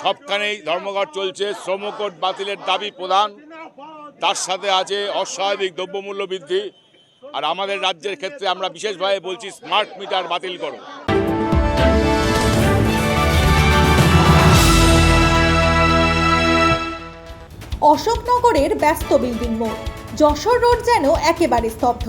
সবখানেই ধর্মঘট চলছে, শ্রমকোট বাতিলের দাবি প্রধান। তার সাথে আছে অস্বাভাবিক দ্রব্যমূল্য বৃদ্ধি। আর আমাদের রাজ্যের ক্ষেত্রে আমরা বিশেষভাবে বলছি স্মার্ট মিটার বাতিল করো। অশোকনগরের ব্যস্ত বিল্ডিং মোড়। যশোর রোড যেন একেবারে স্তব্ধ।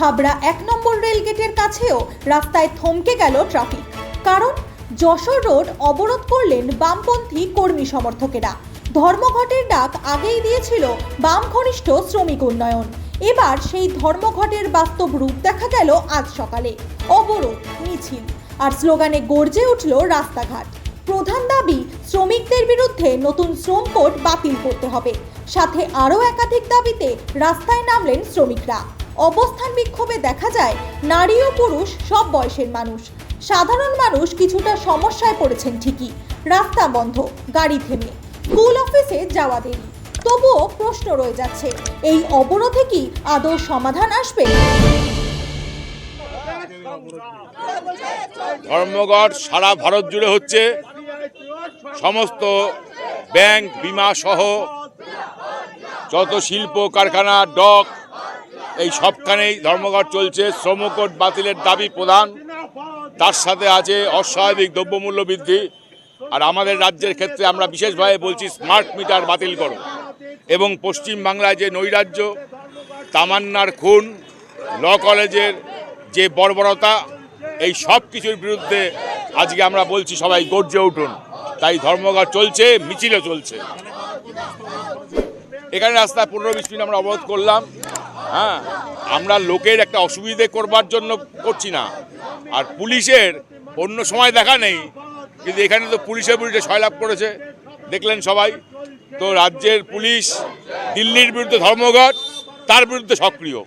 হাবড়া এক নম্বর রেলগেটের কাছেও রাস্তায় থমকে গেল ট্রাফিক। কারণ যশোর রোড অবরোধ করলেন বামপন্থী কর্মী সমর্থকেরা। ধর্মঘটের ডাক আগেই দিয়েছিল বাম ঘনিষ্ঠ শ্রমিক উন্নয়ন। এবার সেই ধর্মঘটের বাস্তব রূপ দেখা গেল আজ সকালে। অবরোধ, মিছিল আর স্লোগানে গর্জে উঠল রাস্তাঘাট। প্রধান দাবি, শ্রমিকদের বিরুদ্ধে নতুন শ্রম কোড বাতিল করতে হবে। সাথে আরও একাধিক দাবিতে রাস্তায় নামলেন শ্রমিকরা। অবস্থান বিক্ষোভে দেখা যায়, নারী ও পুরুষ সব বয়সের মানুষ। সাধারণ মানুষ কিছুটা সমস্যায় পড়েছেন ঠিকই। রাস্তা বন্ধ, গাড়ি থেমে। স্কুল অফিসে যাওয়া দেরি। তবুও প্রশ্ন রয়ে যাচ্ছে, এই অবরোধে কি আদৌ সমাধান আসবে? ধর্মঘট সারা ভারত জুড়ে হচ্ছে। সমস্ত ব্যাংক, বিমা সহ যত শিল্প, কারখানা, ডক এই সবখানেই ধর্মঘট চলছে, শ্রমকোট বাতিলের দাবি প্রধান। তার সাথে আছে অস্বাভাবিক দ্রব্যমূল্য বৃদ্ধি। আর আমাদের রাজ্যের ক্ষেত্রে আমরা বিশেষভাবে বলছি স্মার্ট মিটার বাতিল করো। এবং পশ্চিম বাংলায় যে নৈরাজ্য, তামান্নার খুন, ল কলেজের যে বর্বরতা, এই সব কিছুর বিরুদ্ধে আজকে আমরা বলছি সবাই গর্জে উঠুন। তাই ধর্মঘট চলছে মিছিলও চলছে। এখানে রাস্তায় পনেরো বিশ মিনিট আমরা অবরোধ করলাম। হ্যাঁ আমরা লোকের একটা অসুবিধে করবার জন্য করছি না। আর পুলিশের অন্য সময় দেখা নেই, কিন্তু এখানে তো পুলিশের বিরুদ্ধে সয়লাভ করেছে, দেখলেন সবাই। তো রাজ্যের পুলিশ দিল্লির বিরুদ্ধে ধর্মঘট, তার বিরুদ্ধে সক্রিয়।